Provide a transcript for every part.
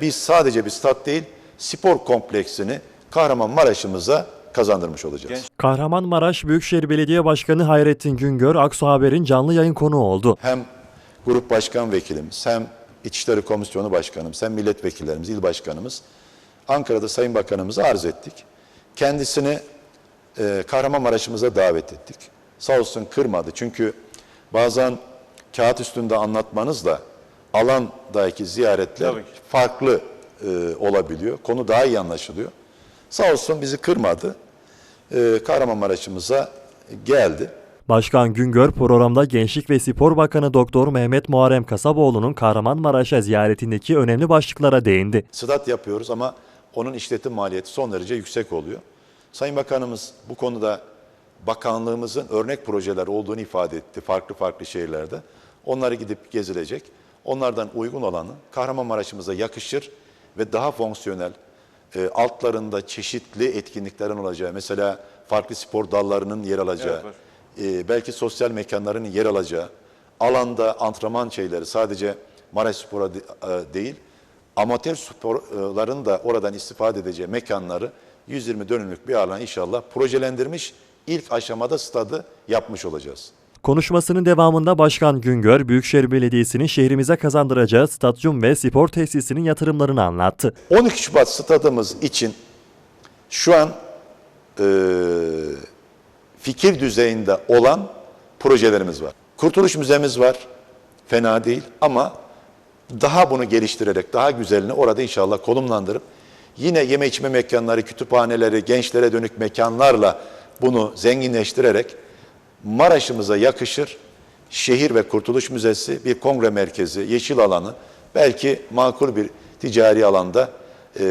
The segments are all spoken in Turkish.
biz sadece bir stat değil, spor kompleksini Kahramanmaraş'ımıza kazandırmış olacağız. Kahramanmaraş Büyükşehir Belediye Başkanı Hayrettin Güngör, Aksu Haber'in canlı yayın konuğu oldu. Hem grup başkan vekilimiz, hem İçişleri Komisyonu Başkanımız, hem milletvekillerimiz, il başkanımız Ankara'da Sayın Bakanımıza arz ettik. Kendisini e, Kahramanmaraş'ımıza davet ettik. Sağ olsun kırmadı. Çünkü bazen kağıt üstünde anlatmanızla alandaki ziyaretler Tabii ki. farklı e, olabiliyor. Konu daha iyi anlaşılıyor. Sağ olsun bizi kırmadı. E, Kahramanmaraş'ımıza geldi. Başkan Güngör programda Gençlik ve Spor Bakanı Doktor Mehmet Muharrem Kasaboğlu'nun Kahramanmaraş'a ziyaretindeki önemli başlıklara değindi. Sıdat yapıyoruz ama onun işletim maliyeti son derece yüksek oluyor. Sayın Bakanımız bu konuda bakanlığımızın örnek projeler olduğunu ifade etti farklı farklı şehirlerde. Onları gidip gezilecek. Onlardan uygun olanı Kahramanmaraş'ımıza yakışır ve daha fonksiyonel, e, altlarında çeşitli etkinliklerin olacağı, mesela farklı spor dallarının yer alacağı, Evet, e, belki sosyal mekanların yer alacağı, alanda antrenman şeyleri sadece Maraş Spor'a de- e, değil, amatör sporların da oradan istifade edeceği mekanları 120 dönümlük bir alan inşallah projelendirmiş, ilk aşamada stadı yapmış olacağız. Konuşmasının devamında Başkan Güngör, Büyükşehir Belediyesi'nin şehrimize kazandıracağı stadyum ve spor tesisinin yatırımlarını anlattı. 12 Şubat stadımız için şu an e, fikir düzeyinde olan projelerimiz var. Kurtuluş Müzemiz var. Fena değil ama daha bunu geliştirerek, daha güzelini orada inşallah konumlandırıp yine yeme içme mekanları, kütüphaneleri, gençlere dönük mekanlarla bunu zenginleştirerek Maraş'ımıza yakışır şehir ve kurtuluş müzesi, bir kongre merkezi, yeşil alanı, belki makul bir ticari alanda e,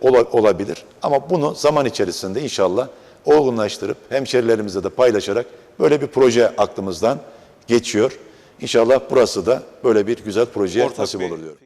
ola- olabilir. Ama bunu zaman içerisinde inşallah olgunlaştırıp hemşerilerimizle de paylaşarak böyle bir proje aklımızdan geçiyor. İnşallah burası da böyle bir güzel projeye Ortak nasip bir olur diyorum.